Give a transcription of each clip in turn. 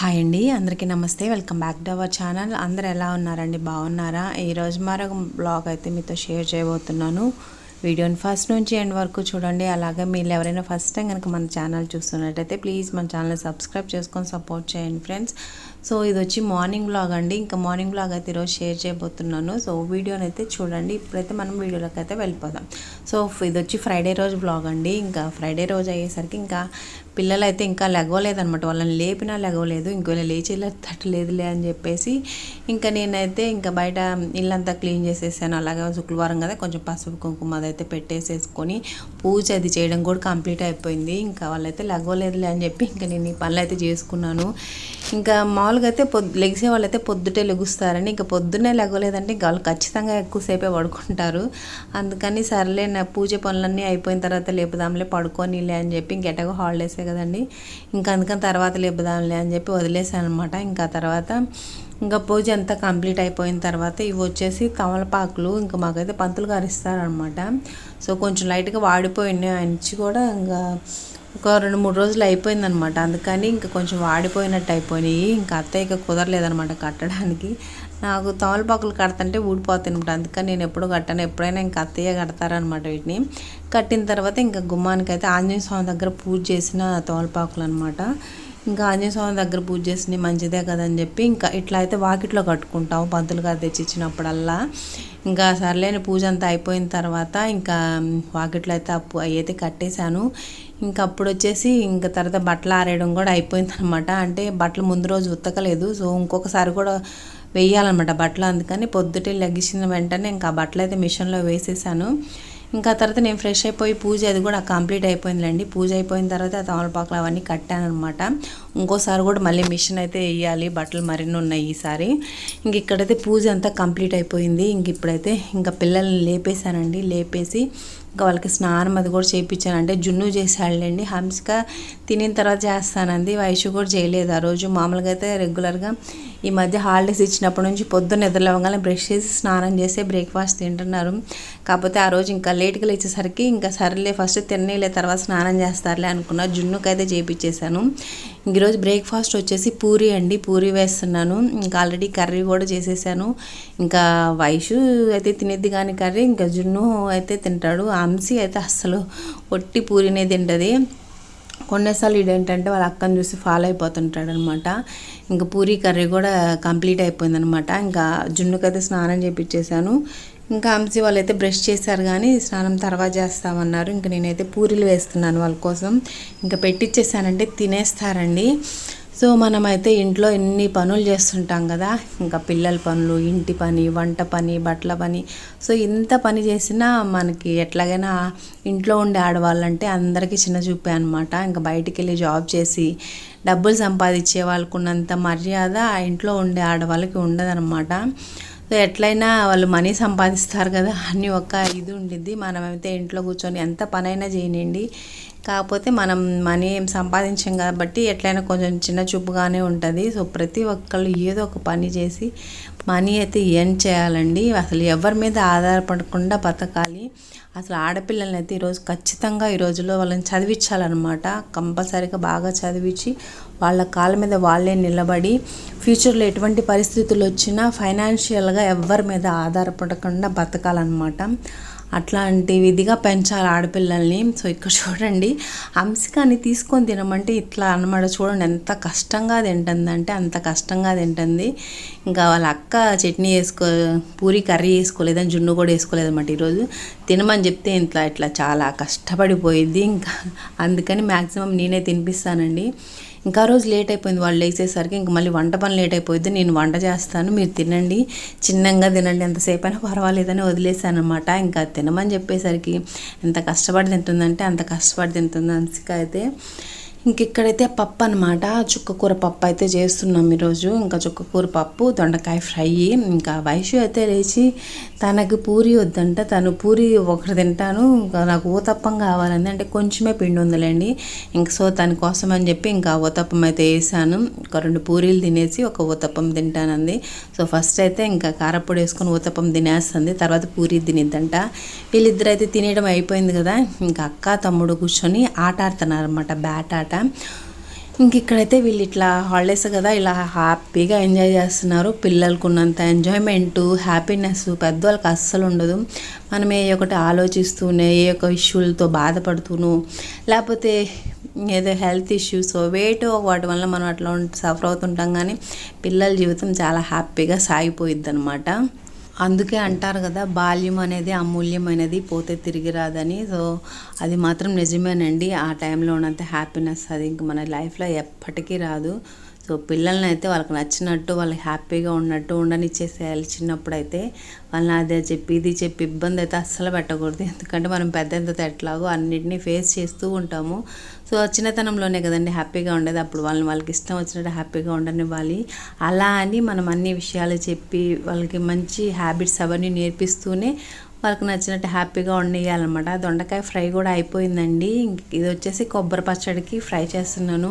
Hi అండి అందరికీ నమస్తే. Welcome back to our channel అందరు ఎలా ఉన్నారండి? బాగున్నారా? ఈరోజు మరొక బ్లాగ్ అయితే మీతో షేర్ చేయబోతున్నాను. వీడియోని ఫస్ట్ నుంచి ఎండ్ వరకు చూడండి. అలాగే మీరు ఎవరైనా ఫస్ట్ టైం కనుక మన ఛానల్ చూస్తున్నట్టయితే ప్లీజ్ మన ఛానల్ సబ్స్క్రైబ్ చేసుకొని సపోర్ట్ చేయండి ఫ్రెండ్స్ సో ఇది వచ్చి మార్నింగ్ బ్లాగ్ అండి. ఇంకా మార్నింగ్ బ్లాగ్ అయితే ఈరోజు షేర్ చేయబోతున్నాను. సో వీడియోని అయితే చూడండి. ఇప్పుడైతే మనం వీడియోలోకి అయితే వెళ్ళిపోదాం. సో ఇది వచ్చి ఫ్రైడే రోజు బ్లాగ్ అండి. ఇంకా ఫ్రైడే రోజు అయ్యేసరికి ఇంకా పిల్లలు అయితే ఇంకా లెగవలేదనమాట వాళ్ళని లేపినా లెగవలేదు. ఇంకోలా లేచి తట్టలేదులే అని చెప్పేసి ఇంకా నేనైతే ఇంకా బయట ఇల్లంతా క్లీన్ చేసేసాను. అలాగే శుక్రవారం కదా కొంచెం పసుపు కుంకుమ అదైతే పెట్టేసేసుకొని పూజ అది చేయడం కూడా కంప్లీట్ అయిపోయింది. ఇంకా వాళ్ళైతే లెగవలేదులే అని చెప్పి ఇంకా నేను ఈ పనులు అయితే చేసుకున్నాను. ఇంకా మామూలుగా అయితే పొద్దు లెగిసే వాళ్ళైతే పొద్దుటే లెగుస్తారని ఇంకా పొద్దున్నే లెగవలేదంటే ఇంకా వాళ్ళు ఖచ్చితంగా ఎక్కువసేపే పడుకుంటారు. అందుకని సర్లే నా పూజ పనులన్నీ అయిపోయిన తర్వాత లేపుదాంలే పడుకోనిలే అని చెప్పి ఇంకెటగో హాలిడేసే కదండి. ఇంకా అందుకని తర్వాత లేపుదాంలే అని చెప్పి వదిలేసాను అనమాట ఇంకా తర్వాత ఇంకా పూజ అంతా కంప్లీట్ అయిపోయిన తర్వాత ఇవి వచ్చేసి తమలపాకులు ఇంకా మాకైతే పంతులు గారు ఇస్తారనమాట సో కొంచెం లైట్గా వాడిపోయినాయి అంచి కూడా ఇంకా ఒక రెండు మూడు రోజులు అయిపోయిందనమాట అందుకని ఇంకా కొంచెం వాడిపోయినట్టు అయిపోయినాయి. ఇంకా అత్తయ్యకి కుదరలేదనమాట కట్టడానికి. నాకు తమలపాకులు కడతంటే ఊడిపోతాయి అనమాట. అందుకని నేను ఎప్పుడు కట్టాను. ఎప్పుడైనా ఇంకా అత్తయ్య కడతారనమాట వీటిని. కట్టిన తర్వాత ఇంకా గుమ్మానికి అయితే ఆంజనేయ స్వామి దగ్గర పూజ చేసిన తమలపాకులు అనమాట ఇంకా ఆంజనేయ స్వామి దగ్గర పూజ చేసింది మంచిదే కదని చెప్పి ఇంకా ఇట్లా అయితే వాకిట్లో కట్టుకుంటాం పంతులు గారు తెచ్చిచ్చినప్పుడల్లా ఇంకా సర్లేని పూజ అంతా అయిపోయిన తర్వాత ఇంకా వాకిట్లో అయితే అప్పు అయితే కట్టేశాను. ఇంకా అప్పుడు వచ్చేసి ఇంకా తర్వాత బట్టలు ఆరేయడం కూడా అయిపోయింది అనమాట అంటే బట్టలు ముందు రోజు ఉతకలేదు. సో ఇంకొకసారి కూడా వేయాలన్నమాట బట్టలు. అందుకని పొద్దుటే లెగిసిన వెంటనే ఇంకా బట్టలు అయితే మిషన్లో వేసేసాను. ఇంకా తర్వాత నేను ఫ్రెష్ అయిపోయి పూజ అది కూడా కంప్లీట్ అయిపోయిందిలేండి. పూజ అయిపోయిన తర్వాత ఆ తమలపాకులు అవన్నీ కట్టాను అనమాట ఇంకోసారి కూడా మళ్ళీ మిషన్ అయితే వేయాలి బట్టలు మరిన్ని ఉన్నాయి ఈసారి. ఇంక ఇక్కడైతే పూజ అంతా కంప్లీట్ అయిపోయింది. ఇంక ఇప్పుడైతే ఇంకా పిల్లల్ని లేపేశానండి. లేపేసి ఇంకా వాళ్ళకి స్నానం అది కూడా చేయించాను. అంటే జున్ను చేసాడులేండి హంసిక తినిన తర్వాత చేస్తానంది. వయసు కూడా చేయలేదు ఆ రోజు. మామూలుగా అయితే రెగ్యులర్గా ఈ మధ్య హాలిడేస్ ఇచ్చినప్పటి నుంచి పొద్దున్న నిద్రలేవగానే బ్రష్ చేసి స్నానం చేసి బ్రేక్ఫాస్ట్ తింటున్నారు. కాకపోతే ఆ రోజు ఇంకా లేట్గా లేచేసరికి ఇంకా సరేలే ఫస్ట్ తినేలే తర్వాత స్నానం చేస్తారులే అనుకున్నా జున్నుకైతే చేపించేశాను. ఈరోజు బ్రేక్ఫాస్ట్ వచ్చేసి పూరి అండి. పూరి వేస్తున్నాను. ఇంకా ఆల్రెడీ కర్రీ కూడా చేసేసాను. ఇంకా వయసు అయితే తినేది కానీ కర్రీ ఇంకా జున్ను అయితే తింటాడు. అంశీ అయితే అస్సలు ఒట్టి పూరినే తింటుంది. కొన్నిసార్లు ఇదేంటంటే వాళ్ళ అక్కని చూసి ఫాలో అయిపోతుంటాడు అనమాట ఇంకా పూరీ కర్రీ కూడా కంప్లీట్ అయిపోయిందనమాట. ఇంకా జున్నుకైతే స్నానం చేపించేశాను ఇంకా అంశీ వాళ్ళైతే బ్రష్ చేశారు కానీ స్నానం తర్వాత చేస్తామన్నారు. ఇంకా నేనైతే పూరీలు వేస్తున్నాను వాళ్ళ కోసం. ఇంకా పెట్టించేసానంటే తినేస్తారండి. సో మనమైతే ఇంట్లో ఎన్ని పనులు చేస్తుంటాం కదా ఇంకా పిల్లల పనులు ఇంటి పని వంట పని బట్టల పని. సో ఇంత పని చేసినా మనకి ఎట్లాగైనా ఇంట్లో ఉండే ఆడవాళ్ళంటే అందరికీ చిన్న చూపే అనమాట ఇంకా బయటికి వెళ్ళి జాబ్ చేసి డబ్బులు సంపాదించే వాళ్ళకు ఉన్నంత మర్యాద ఆ ఇంట్లో ఉండే ఆడవాళ్ళకి ఉండదన్నమాట. సో ఎట్లయినా వాళ్ళు మనీ సంపాదిస్తారు కదా అని ఒక ఇది ఉండిద్ది. మనమైతే ఇంట్లో కూర్చొని ఎంత పనైనా చేయనండి కాకపోతే మనం మనీ ఏం సంపాదించాం కాబట్టి ఎట్లయినా కొంచెం చిన్న చూపుగానే ఉంటుంది. సో ప్రతి ఒక్కళ్ళు ఏదో ఒక పని చేసి మనీ అయితే ఏం చేయాలండి. అసలు ఎవరి మీద ఆధారపడకుండా బతకాలి. అసలు ఆడపిల్లల్ని అయితే ఈరోజు ఖచ్చితంగా ఈ రోజుల్లో వాళ్ళని చదివించాలన్నమాట. కంపల్సరీగా బాగా చదివించి వాళ్ళ కాళ్ళ మీద వాళ్ళే నిలబడి ఫ్యూచర్లో ఎటువంటి పరిస్థితులు వచ్చినా ఫైనాన్షియల్గా ఎవరి మీద ఆధారపడకుండా బతకాలన్నమాట. అట్లాంటి విధిగా పెంచాలి ఆడపిల్లల్ని. సో ఇక్కడ చూడండి అంశికాన్ని తీసుకొని తినమంటే ఇట్లా అనమాట చూడండి ఎంత కష్టంగా తింటుందంటే అంత కష్టంగా తింటుంది. ఇంకా వాళ్ళ అక్క చట్నీ వేసుకో పూరి కర్రీ వేసుకోలేదని జున్ను కూడా వేసుకోలేదన్నమాట ఈరోజు. తినమని చెప్తే ఇట్లా ఇట్లా చాలా కష్టపడిపోయింది ఇంకా అందుకని మ్యాక్సిమం నేనే తినిపిస్తానండి. ఇంకా రోజు లేట్ అయిపోయింది. వాళ్ళు లేచేసరికి ఇంక మళ్ళీ వంట పని లేట్ అయిపోయింది నేను వంట చేస్తాను. మీరు తినండి. చిన్నగా తినండి. ఎంతసేపు అయినా పర్వాలేదని వదిలేసాను అనమాట ఇంకా తినమని చెప్పేసరికి ఎంత కష్టపడి తింటుందంటే అంత కష్టపడి తింటుంది అంశిక అయితే ఇంకెక్కడైతే పప్పు అనమాట చుక్కకూర పప్పు అయితే చేస్తున్నాం ఈరోజు. ఇంకా చుక్కకూర పప్పు దొండకాయ ఫ్రై ఇంకా వైషు అయితే లేచి తనకు పూరి వద్దంట. తను పూరి ఒకటి తింటాను. ఇంకా నాకు ఊతప్పం కావాలండి అంటే కొంచెమే పిండి ఉందిలేండి. ఇంక సో తన కోసం అని చెప్పి ఇంకా ఊతప్పం అయితే వేసాను. ఒక రెండు పూరీలు తినేసి ఒక ఊతప్పం తింటానంది. సో ఫస్ట్ అయితే ఇంకా కారపొడి వేసుకొని ఊతప్పం తినేస్తుంది. తర్వాత పూరి తినిద్దంట. వీళ్ళిద్దరు అయితే తినేయడం అయిపోయింది కదా. ఇంకా అక్క తమ్ముడు కూర్చొని ఆట ఆడుతున్నారు అనమాట బ్యాట్ ఆట. ఇంక ఇక్కడైతే వీళ్ళు ఇట్లా హాలిడేస్ కదా ఇలా హ్యాపీగా ఎంజాయ్ చేస్తున్నారు. పిల్లలకు ఉన్నంత ఎంజాయ్మెంట్ హ్యాపీనెస్ పెద్దవాళ్ళకి అస్సలు ఉండదు. మనం ఏ ఒకటి ఆలోచిస్తూనే ఏ ఒక ఇష్యూలతో బాధపడుతూను లేకపోతే ఏదో హెల్త్ ఇష్యూస్ వెయిట్ వాటి వల్ల మనం అట్లా సఫర్ అవుతుంటాం కానీ పిల్లల జీవితం చాలా హ్యాపీగా సాగిపోయిద్ది అనమాట అందుకే అంటారు కదా బాల్యం అనేది అమూల్యమైనది పోతే తిరిగి రాదని. సో అది మాత్రం నిజమేనండి. ఆ టైంలో ఉన్నంత హ్యాపీనెస్ అది ఇంక మన లైఫ్లో ఎప్పటికీ రాదు. సో పిల్లల్ని అయితే వాళ్ళకి నచ్చినట్టు వాళ్ళకి హ్యాపీగా ఉన్నట్టు ఉండనిచ్చేసేయాలి. చిన్నప్పుడు అయితే వాళ్ళని అదే చెప్పి ఇది చెప్పి ఇబ్బంది అయితే అస్సలు పెట్టకూడదు. ఎందుకంటే మనం పెద్ద ఎంత ఎట్లాగో అన్నింటినీ ఫేస్ చేస్తూ ఉంటాము. సో చిన్నతనంలోనే కదండి హ్యాపీగా ఉండేది. అప్పుడు వాళ్ళని వాళ్ళకి ఇష్టం వచ్చినట్టు హ్యాపీగా ఉండనివ్వాలి. అలా అని మనం అన్ని విషయాలు చెప్పి వాళ్ళకి మంచి హ్యాబిట్స్ అవన్నీ నేర్పిస్తూనే వాళ్ళకి నచ్చినట్టు హ్యాపీగా ఉండేయాలన్నమాట దొండకాయ ఫ్రై కూడా అయిపోయిందండి. ఇది వచ్చేసి కొబ్బరి పచ్చడికి ఫ్రై చేస్తున్నాను.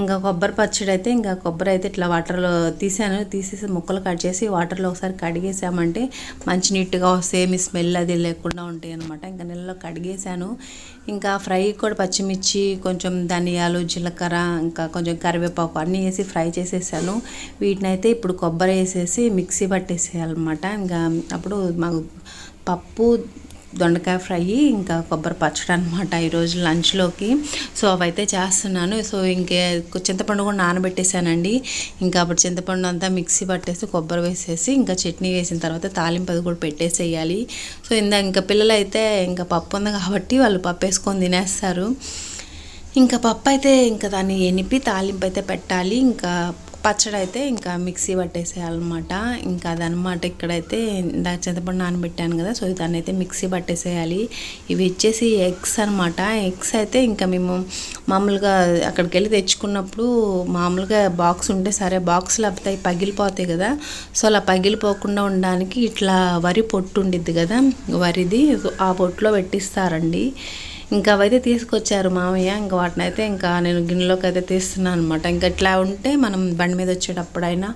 ఇంకా కొబ్బరి పచ్చడి అయితే ఇంకా కొబ్బరి అయితే ఇట్లా వాటర్లో తీసాను. తీసేసి ముక్కలు కట్ చేసి వాటర్లో ఒకసారి కడిగేసామంటే మంచి నీట్గా సేమ్ స్మెల్ అది లేకుండా ఉంటాయి అనమాట ఇంకా నెలలో కడిగేసాను. ఇంకా ఫ్రై కూడా పచ్చిమిర్చి కొంచెం ధనియాలు జీలకర్ర ఇంకా కొంచెం కరివేపాకు అన్నీ వేసి ఫ్రై చేసేసాను. వీటిని అయితే ఇప్పుడు కొబ్బరి వేసేసి మిక్సీ పట్టేసేయాలన్నమాట. ఇంకా అప్పుడు మాకు పప్పు దొండకాయ ఫ్రై ఇంకా కొబ్బరి పచ్చడి అనమాట ఈరోజు లంచ్లోకి. సో అవైతే చేస్తున్నాను. సో ఇంకే చింతపండు కూడా నానబెట్టేశానండి. ఇంకా అప్పుడు చింతపండు అంతా మిక్సీ పట్టేసి కొబ్బరి వేసేసి ఇంకా చట్నీ వేసిన తర్వాత తాలింపు అది కూడా పెట్టేసేయాలి. సో ఇందా ఇంకా పిల్లలైతే ఇంకా పప్పు ఉంది కాబట్టి వాళ్ళు పప్పు వేసుకొని తినేస్తారు. ఇంకా పప్పు అయితే ఇంకా దాన్ని ఎనిపి తాలింపు అయితే పెట్టాలి. ఇంకా పచ్చడి అయితే ఇంకా మిక్సీ పట్టేసేయాలన్నమాట. ఇంకా అదనమాట ఇక్కడైతే ఇందాక చింతపండు నానబెట్టాను కదా సో దాన్ని అయితే మిక్సీ పట్టేసేయాలి. ఇవి వచ్చేసి ఎగ్స్ అనమాట ఎగ్స్ అయితే ఇంకా మేము మామూలుగా అక్కడికి వెళ్ళి తెచ్చుకున్నప్పుడు మామూలుగా బాక్స్ ఉంటే సరే బాక్స్ లేకపోతే పగిలిపోతాయి కదా. సో అలా పగిలిపోకుండా ఉండడానికి ఇట్లా వరి పొట్టు ఉండిద్ది కదా వరిది ఆ పొట్టులో పెట్టిస్తారండి. ఇంకా అవైతే తీసుకొచ్చారు మామయ్య. ఇంకా వాటిని అయితే ఇంకా నేను గిన్నెలోకి అయితే తీస్తున్నాను అనమాట ఇంకా ఇట్లా ఉంటే మనం బండి మీద వచ్చేటప్పుడైనా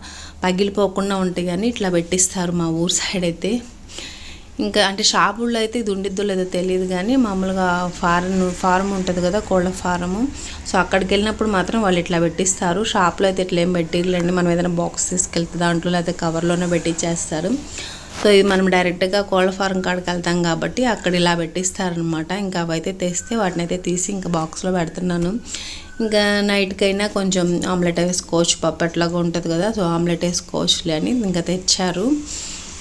పగిలిపోకుండా ఉంటాయి కానీ ఇట్లా పెట్టిస్తారు మా ఊరు సైడ్ అయితే. ఇంకా అంటే షాపుల్లో అయితే ఇది ఉండిద్దో లేదో తెలియదు కానీ మామూలుగా ఫారం ఫారం ఉంటుంది కదా కోళ్ళ ఫారము. సో అక్కడికి వెళ్ళినప్పుడు మాత్రం వాళ్ళు ఇట్లా పెట్టిస్తారు. షాప్లో అయితే ఇట్లా ఏం పెట్టిర్లేండి మనం ఏదైనా బాక్స్ తీసుకెళ్తే దాంట్లో లేకపోతే కవర్లోనే పెట్టించేస్తారు సో ఇది మనం డైరెక్ట్గా కోళ్ళ ఫారం కాడికి వెళ్తాం కాబట్టి అక్కడ ఇలా పెట్టిస్తారనమాట ఇంకా అవైతే తెస్తే వాటిని అయితే తీసి ఇంకా బాక్స్లో పెడుతున్నాను. ఇంకా నైట్కైనా కొంచెం ఆమ్లెట్ వేసుకోవచ్చు. పప్పు ఎట్లాగా ఉంటుంది కదా సో ఆమ్లెట్ వేసుకోవచ్చులే అని ఇంకా తెచ్చారు.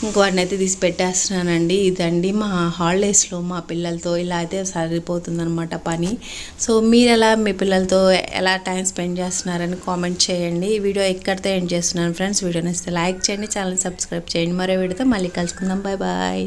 ఇంకో వాటిని అయితే తీసి పెట్టేస్తున్నానండి ఇదండి మా హాలిడేస్లో మా పిల్లలతో ఇలా అయితే సరిపోతుందనమాట పని. సో మీరు ఎలా మీ పిల్లలతో ఎలా టైం స్పెండ్ చేస్తున్నారని కామెంట్ చేయండి. ఈ వీడియో ఎక్కడితో ఎండ్ చేస్తున్నాను ఫ్రెండ్స్. వీడియో నచ్చితే లైక్ చేయండి ఛానల్ సబ్స్క్రైబ్ చేయండి. మరో వీడియోతో మళ్ళీ కలుసుకుందాం. Bye bye.